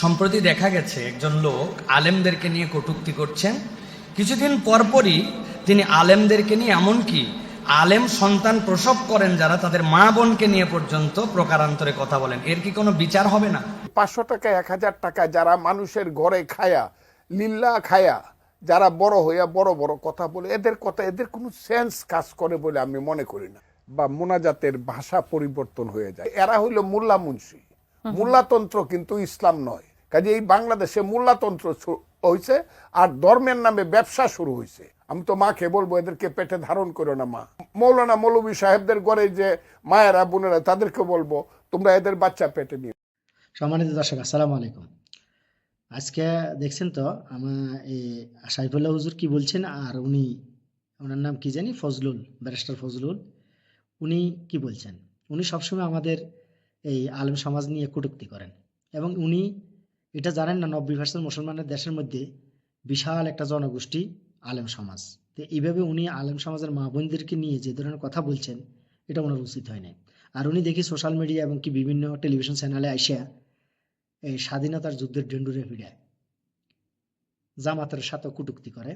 সম্প্রতি দেখা গেছে একজন লোক আলেমদেরকে নিয়ে কটূক্তি করছেন। কিছুদিন পরপরই তিনি আলেমদেরকে নিয়ে এমনকি আলেম সন্তান প্রসব করেন যারা তাদের মা বোনকে নিয়ে পর্যন্ত প্রকারান্তরে কথা বলেন। এর কি কোনো বিচার হবে না? পাঁচশো টাকা এক হাজার টাকা যারা মানুষের ঘরে খায়া লিল্লা খায়া যারা বড় হইয়া বড় বড় কথা বলে এদের কথা এদের কোনো সেন্স কাজ করে বলে আমি মনে করি না। বা মোনাজাতের ভাষা পরিবর্তন হয়ে যায়। এরা হইল মোল্লা মুন্সি। মোল্লাতন্ত্র কিন্তু ইসলাম নয়। কাজে এই বাংলাদেশে মোল্লাতন্ত্র শু- হয়েছে আর ধর্মের নামে ব্যবসা শুরু হয়েছে আমি তো মাকে বলব, এদেরকে পেটে ধারণ করো না, মা। মৌলানা মৌলবী সাহেবদের ঘরে যে মায়েরা, বোনেরা, তাদেরকে বলব, তোমরা এদের বাচ্চা পেটে নিয়ে সম্মানিত দর্শক, আসসালামু আলাইকুম। আজকে দেখছেন তো আমার এই সাইফুল্লাহ হুজুর কি বলছেন, আর উনি, ওনার নাম কি জানি? ফজলুল, ব্যারিস্টার ফজলুল। উনি কি বলছেন? উনি সবসময় আমাদের এই আলেম সমাজ নিয়ে কটূক্তি করেন এবং উনি এটা জানেন না নব্বই পার্সেন্ট মুসলমানের দেশের মধ্যে বিশাল একটা জনগোষ্ঠী আলেম সমাজ। তো এইভাবে উনি আলেম সমাজের মা বোনদেরকে নিয়ে যে ধরনের কথা বলছেন, এটা ওনার উচিত হয় নাই। আর উনি দেখি সোশ্যাল মিডিয়া এবং কি বিভিন্ন টেলিভিশন চ্যানেলে আসিয়া এই স্বাধীনতার যুদ্ধের ডেন্ডুরে ফিরে জামাতের সাথে কটুক্তি করে।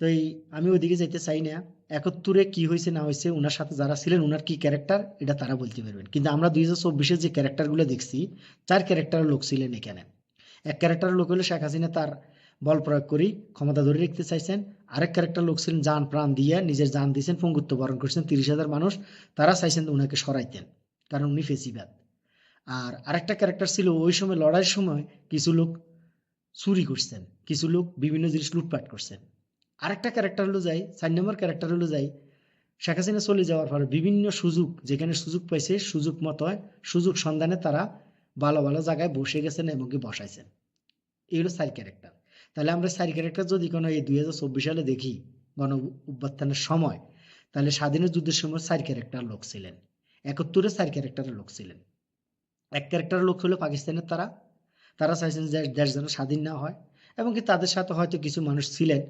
তো এই, আমি ওইদিকে যাইতে চাই না। একাত্তরে কি হয়েছে না হয়েছে ওনার সাথে যারা ছিলেন ওনার কি ক্যারেক্টার এটা তারা বলতে পারবেন। কিন্তু আমরা দুই হাজার চব্বিশের যে ক্যারেক্টারগুলো দেখছি, চার ক্যারেক্টারের লোক ছিলেন এখানে। এক ক্যারেক্টারের লোক হলো শেখ হাসিনা, তার বল প্রয়োগ করি ক্ষমতা ধরে রাখতে চাইছেন। আরেক ক্যারেক্টার লোক ছিলেন যান প্রাণ দিয়ে, নিজের যান দিয়েছেন, পঙ্গুত্ব বরণ করছেন, তিরিশ হাজার মানুষ, তারা চাইছেন ওনাকে সরাইতেন, কারণ উনি ফেসিবাদ। আর আরেকটা ক্যারেক্টার ছিল, ওই সময়, লড়াইয়ের সময় কিছু লোক চুরি করছেন, কিছু লোক বিভিন্ন জিনিস লুটপাট করছেন। আরেকটা ক্যারেক্টার হলো যাই চার নম্বর ক্যারেক্টার হলো যাই শেখ হাসিনা চলে যাওয়ার পরে বিভিন্ন সুযোগ, যেখানে সুযোগ পাইছে, সুযোগ মতো সুযোগ সন্ধানে তারা ভালো ভালো জায়গায় বসে গেছেন এবং কি বসাইছেন। এই হলো চার ক্যারেক্টার তাহলে আমরা চার ক্যারেক্টার যদি কোনো এই দুই হাজার চব্বিশ সালে দেখি, গণ অভ্যুত্থানের সময়, তাহলে স্বাধীনের যুদ্ধের সময় চার ক্যারেক্টার লোক ছিলেন। একাত্তরে চার ক্যারেক্টারের লোক ছিলেন। এক ক্যারেক্টার লোক হলো পাকিস্তানের তারা। তারা চাইছেন যে দেশ যেন স্বাধীন না হয় এবং কি তাদের সাথে হয়তো কিছু মানুষ ছিলেন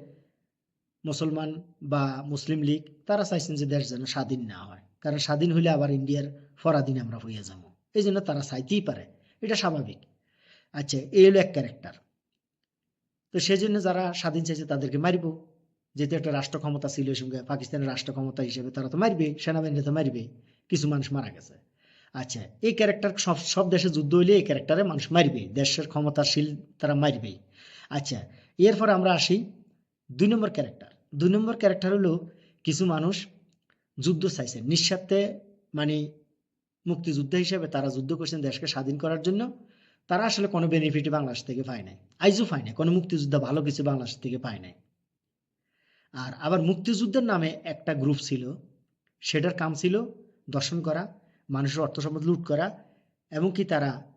মুসলমান বা মুসলিম লীগ, তারা চাইছেন যে দেশ যেন স্বাধীন না হয়। কারণ স্বাধীন হলে আবার ইন্ডিয়ার ফরাধীন আমরা হইয়া যাব। এই জন্য তারা চাইতেই পারে। এটা স্বাভাবিক। আচ্ছা এই হলো এক ক্যারেক্টার তো সেই জন্য যারা স্বাধীন চাইছে তাদেরকে মারিব। যেহেতু একটা রাষ্ট্র ক্ষমতা ছিল সঙ্গে, পাকিস্তানের রাষ্ট্র ক্ষমতা হিসেবে তারা তো মারবে সেনাবাহিনী তো মারবে কিছু মানুষ মারা গেছে। আচ্ছা এই ক্যারেক্টার সব সব দেশে যুদ্ধ হইলে এই ক্যারেক্টারে মানুষ মারবে। দেশের ক্ষমতাশীল তারা মারবেই। আচ্ছা এরপর আমরা আসি দুই নম্বর ক্যারেক্টার দুই নম্বর ক্যারেক্টার হলো কিছু মানুষ যুদ্ধ চাইছেন নিঃস্বার্থে মানে মুক্তিযুদ্ধ হিসেবে তারা যুদ্ধ করছেন দেশকে স্বাধীন করার জন্য। তারা আসলে কোনো বেনিফিট বাংলাদেশ থেকে পায় নাই। আইজও পায় নাই। কোনো মুক্তিযুদ্ধ ভালো কিছু বাংলাদেশ থেকে পায় নাই। আর আবার মুক্তিযুদ্ধের নামে একটা গ্রুপ ছিল। সেটার কাম ছিল দর্শন করা, মানুষের অর্থ সম্পদ লুট করা, এবং কি তারা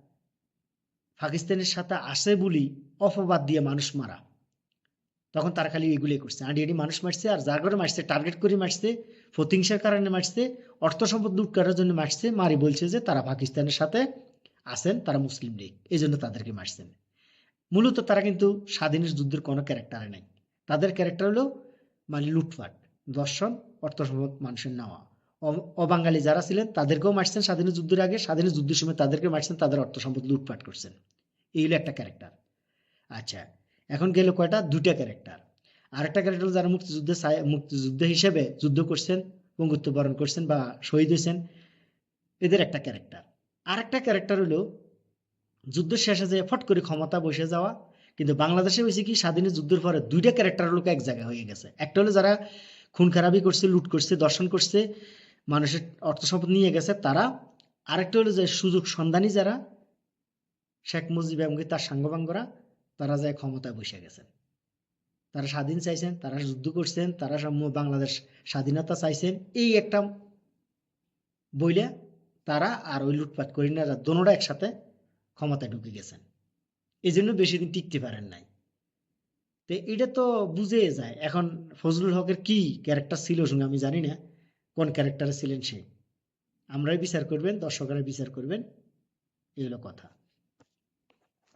পাকিস্তানের সাথে আসে বলি অপবাদ দিয়ে মানুষ মারা। তখন তারা খালি এগুলি করছে। আডি মানুষ মারছে, আর যার করে মারছে টার্গেট করে মারছে, প্রতিহিংসার কারণে মারছে, অর্থ সম্পদ লুট করার জন্য মারছে। মারি বলছে যে তারা পাকিস্তানের সাথে আছেন, তারা মুসলিম লীগ, এই জন্য তাদেরকে মারছেন। মূলত তারা কিন্তু স্বাধীনের যুদ্ধের কোনো ক্যারেক্টারে নাই। তাদের ক্যারেক্টার হলো মানে লুটপাট দর্শন অর্থ সম্পদ মানুষের নেওয়া। অবাঙালি যারা ছিলেন, তাদেরকেও মারছেন স্বাধীন যুদ্ধের আগে। স্বাধীন যুদ্ধের সময় তাদেরকে মারছেন, তাদের অর্থ সম্পদ লুটপাট করছেন। এই হলো একটা ক্যারেক্টার আচ্ছা এখন গেল কয়টা? দুইটা ক্যারেক্টার আরেকটা ক্যারেক্টার যারা মুক্তিযুদ্ধে মুক্তিযুদ্ধ হিসেবে যুদ্ধ করছেন পঙ্গুত্ব বরণ করছেন বা শহীদ হয়েছেন, এদের একটা ক্যারেক্টার আরেকটা ক্যারেক্টার হলো যুদ্ধ শেষে যে ফট করে ক্ষমতা বসে যাওয়া, কিন্তু বাংলাদেশে হয়েছে কি স্বাধীন যুদ্ধের পরে দুইটা ক্যারেক্টার লোক এক জায়গায় হয়ে গেছে। একটা হলো যারা খুন খারাপি করছে, লুট করছে, দর্শন করছে, মানুষের অর্থ সম্পদ নিয়ে গেছে তারা। আরেকটা হলো যে সুযোগ সন্ধানী যারা, শেখ মুজিব এবং তার সাঙ্গবাঙ্গরা তারা যায় ক্ষমতায় বসে গেছেন। তারা স্বাধীন চাইছেন, তারা যুদ্ধ করছেন, তারা বাংলাদেশ স্বাধীনতা চাইছেন, এই একটা বইলে তারা আর ওই লুটপাট করি না দোনোটা একসাথে ক্ষমতায় ঢুকে গেছেন। এই জন্য বেশি দিন টিকতে পারেন নাই। তো এটা তো বুঝে যায়, এখন ফজলুল হকের কি ক্যারেক্টার ছিল শুনে আমি জানি না, কোন ক্যারেক্টারে ছিলেন সে। আমরাই বিচার করবেন দর্শকরা বিচার করবেন, এই হলো কথা।